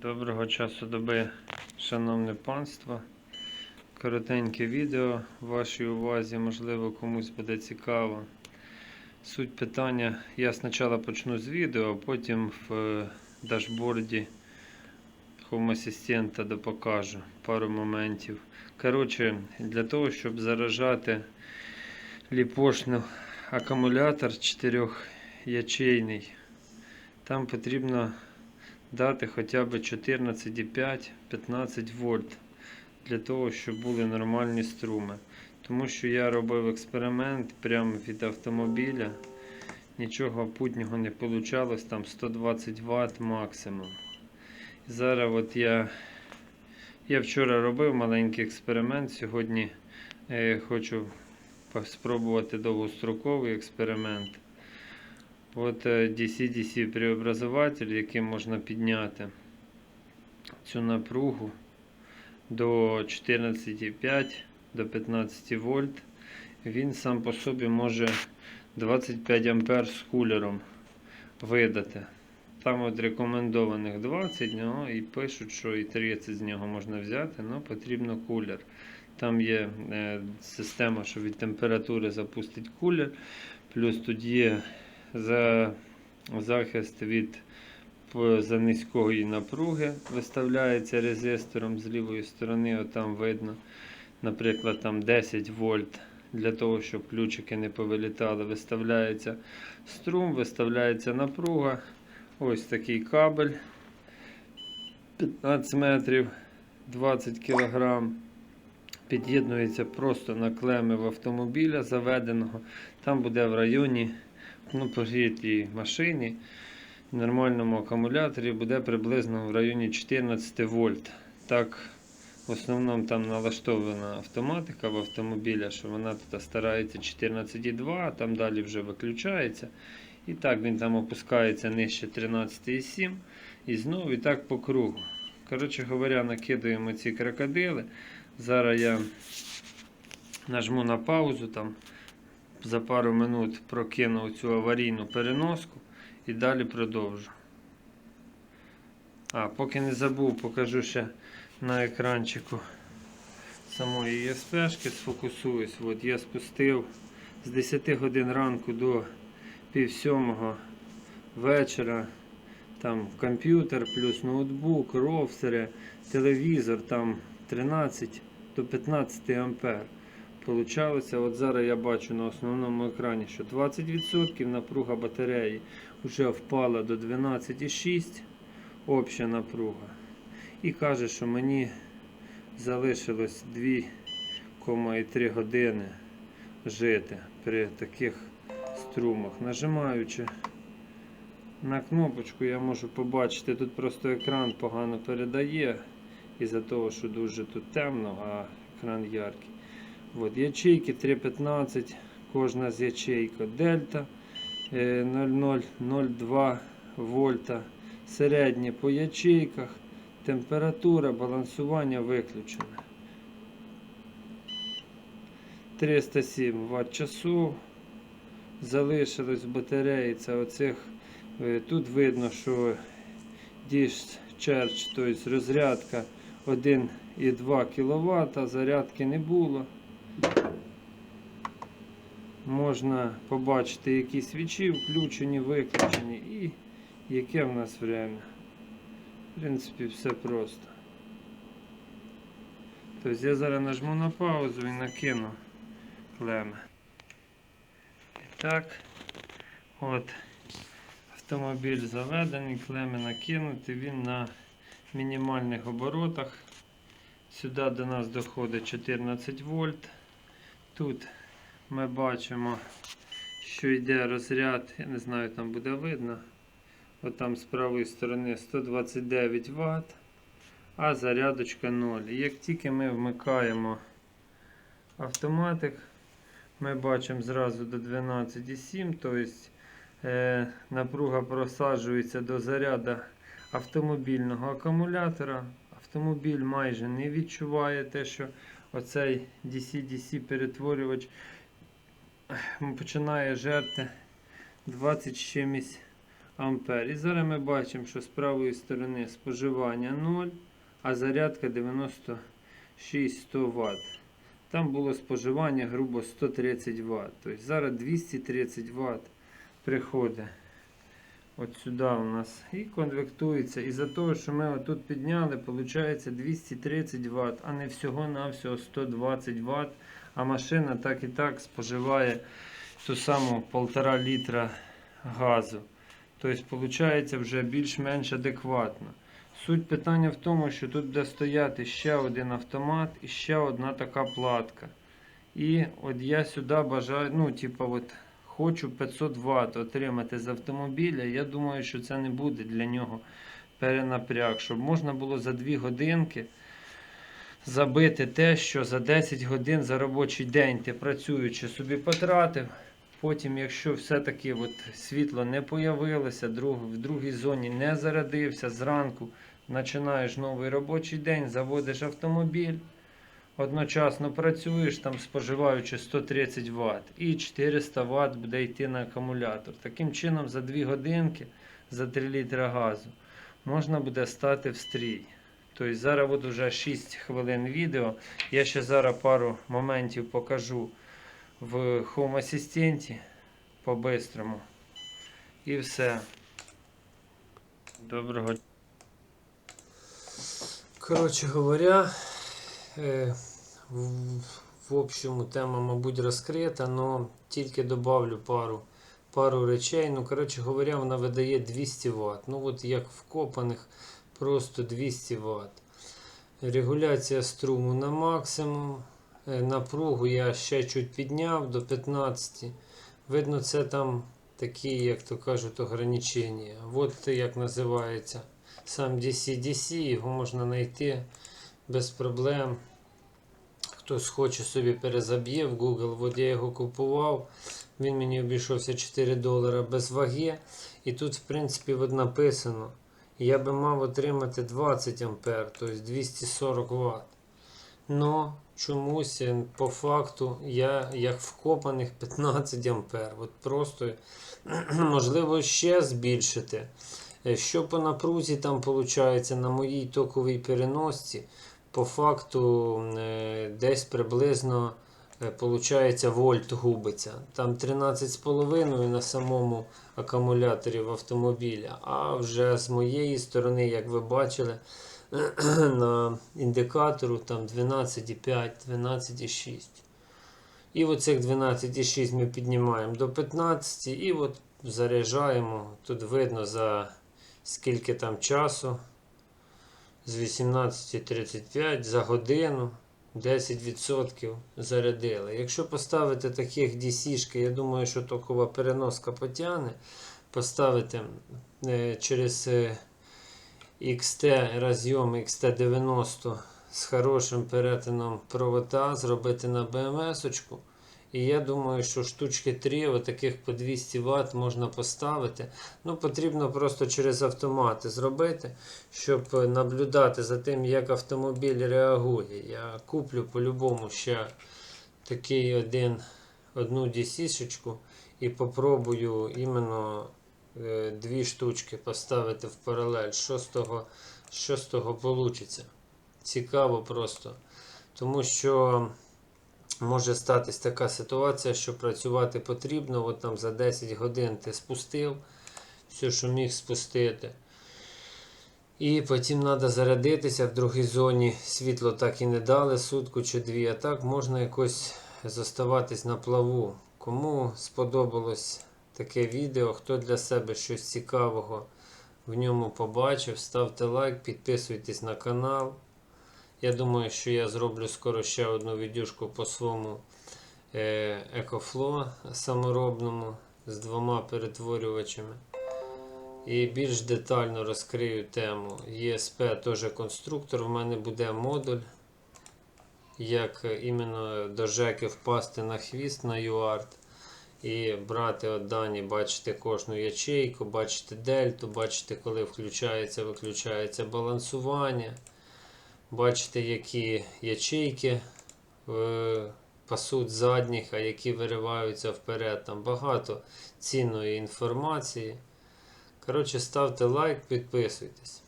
Доброго часу доби, шановне панство. Коротеньке відео вашій увазі, можливо, комусь буде цікаво. Суть питання, я спочатку почну з відео, а потім в е, дашборді Home Assistant допокажу пару моментів. Коротше, для того, щоб заражати ліпошну акумулятор 4 ячейний, там потрібно дати хоча б 14,5-15 вольт для того, щоб були нормальні струми. Тому що я робив експеримент прямо від автомобіля. Нічого путнього не вийшло, там 120 Вт максимум. Зараз от я, я вчора робив маленький експеримент. Сьогодні е, хочу спробувати довгостроковий експеримент. От е, DC-DC преобразователь, яким можна підняти цю напругу до 14,5 до 15 вольт. Він сам по собі може 25 ампер з кулером видати. Там от рекомендованих 20, ну, і пишуть, що і 30 з нього можна взяти, але потрібно кулер. Там є е, система, що від температури запустить кулер, плюс тут є за захист від за низької напруги виставляється резистором з лівої сторони, отам видно, наприклад, там 10 вольт. Для того, щоб ключики не повилітали, виставляється струм, виставляється напруга. Ось такий кабель 15 метрів 20 кг. Під'єднується просто на клеми в автомобіля заведеного. Там буде в районі ну, прогрітій машині, в нормальному акумуляторі буде приблизно в районі 14 вольт. Так, в основному там налаштована автоматика в автомобіля, що вона тут старається 14,2, а там далі вже виключається. І так він там опускається нижче 13,7 і знову і так по кругу. Коротше говоря, накидуємо ці крокодили. Зараз я нажму на паузу там за пару минут прокину цю аварійну переноску і далі продовжу. А, поки не забув, покажу ще на екранчику самої ЄСПшки, сфокусуюсь. От я спустив з 10 годин ранку до пів сьомого вечора. Там комп'ютер плюс ноутбук, роутери, телевізор, там 13 до 15 ампер. Получалося, от зараз я бачу на основному екрані, що 20% напруга батареї вже впала до 12,6 обща напруга. І каже, що мені залишилось 2,3 години жити при таких струмах. Нажимаючи на кнопочку, я можу побачити, тут просто екран погано передає, із-за того, що дуже тут темно, а екран яркий. От, ячейки 3.15, кожна з ячейка дельта е, 0,002 вольта. Середнє по ячейках, температура, балансування виключене. 307 Вт часу. Залишилось батареї. Це оцих, е, тут видно, що discharge, тобто розрядка 1,2 кВт, зарядки не було. Можна побачити, які свічі включені, виключені і яке в нас время. В принципі, все просто. Тобто я зараз нажму на паузу і накину клеми. І так, от автомобіль заведений, клеми накинуті, він на мінімальних оборотах. Сюди до нас доходить 14 вольт. Тут ми бачимо, що йде розряд, я не знаю, там буде видно. От там з правої сторони 129 Вт, а зарядочка 0. І як тільки ми вмикаємо автоматик, ми бачимо зразу до 12,7, тобто е, напруга просаджується до заряду автомобільного акумулятора. Автомобіль майже не відчуває те, що оцей DC-DC перетворювач починає жерти 20 з чимось ампер. І зараз ми бачимо, що з правої сторони споживання 0, а зарядка 96-100 Вт. Там було споживання грубо 130 Вт. Тобто зараз 230 Вт приходить от сюди у нас і конвектується. І за того, що ми отут підняли, виходить 230 Вт, а не всього-навсього 120 Вт. А машина так і так споживає ту саму 1,5 літра газу. Тобто, виходить вже більш-менш адекватно. Суть питання в тому, що тут буде стояти ще один автомат і ще одна така платка. І от я сюди бажаю, ну, типа, от хочу 500 Вт отримати з автомобіля. Я думаю, що це не буде для нього перенапряг, щоб можна було за 2 годинки забити те, що за 10 годин за робочий день ти працюючи собі потратив. Потім, якщо все-таки от світло не появилося, друг, в другій зоні не зарядився, зранку починаєш новий робочий день, заводиш автомобіль, одночасно працюєш, там споживаючи 130 Вт, і 400 Вт буде йти на акумулятор. Таким чином, за 2 годинки, за 3 літри газу, можна буде стати в стрій. Тобто зараз от уже 6 хвилин відео. Я ще зараз пару моментів покажу в Home Асистенті по-бистрому. І все. Доброго Коротше говоря, е, в, в общому тема, мабуть, розкрита, але тільки добавлю пару, пару речей. Ну, коротше говоря, вона видає 200 Вт. Ну, от як вкопаних, просто 200 Вт. Регуляція струму на максимум. Е, Напругу я ще чуть підняв до 15. Видно, це там такі, як то кажуть, ограничення. От як називається сам DC-DC, його можна знайти без проблем. Хтось хоче собі перезаб'є в Google. От я його купував. Він мені обійшовся 4 долара без ваги. І тут, в принципі, от написано. Я би мав отримати 20 ампер, тобто 240 Вт. Но чомусь е, по факту я як вкопаних 15 ампер. От просто можливо ще збільшити. Е, Що по напрузі там виходить на моїй токовій переносці, по факту е, десь приблизно виходить, вольт губиться. Там 13,5 на самому акумуляторі в автомобіля. А вже з моєї сторони, як ви бачили, на індикатору там 12,5, 12,6. І оцих 12,6 ми піднімаємо до 15 і от заряджаємо. Тут видно за скільки там часу. З 18.35 за годину 10% зарядили. Якщо поставити таких DC, я думаю, що токова переноска потягне. Поставити е, через е, XT розйом XT90 з хорошим перетином провода, зробити на BMS-очку. І я думаю, що штучки 3, отаких по 200 Вт можна поставити. Ну, потрібно просто через автомати зробити, щоб наблюдати за тим, як автомобіль реагує. Я куплю по-любому ще такий один, одну DC-шечку і попробую іменно е, дві штучки поставити в паралель. Що з того, що з того вийде? Цікаво просто. Тому що може статись така ситуація, що працювати потрібно. От там за 10 годин ти спустив все, що міг спустити. І потім треба зарядитися в другій зоні. Світло так і не дали, сутку чи дві. А так можна якось зоставатись на плаву. Кому сподобалось таке відео, хто для себе щось цікавого в ньому побачив, ставте лайк, підписуйтесь на канал. Я думаю, що я зроблю скоро ще одну відюшку по своєму е, EcoFlow саморобному з двома перетворювачами. І більш детально розкрию тему. ESP теж конструктор. У мене буде модуль, як іменно до жеки впасти на хвіст на UART. І брати от дані, бачите кожну ячейку, бачите дельту, бачите, коли включається, виключається балансування. Бачите, які ячейки е, пасуть задніх, а які вириваються вперед. Там багато цінної інформації. Коротше, ставте лайк, підписуйтесь.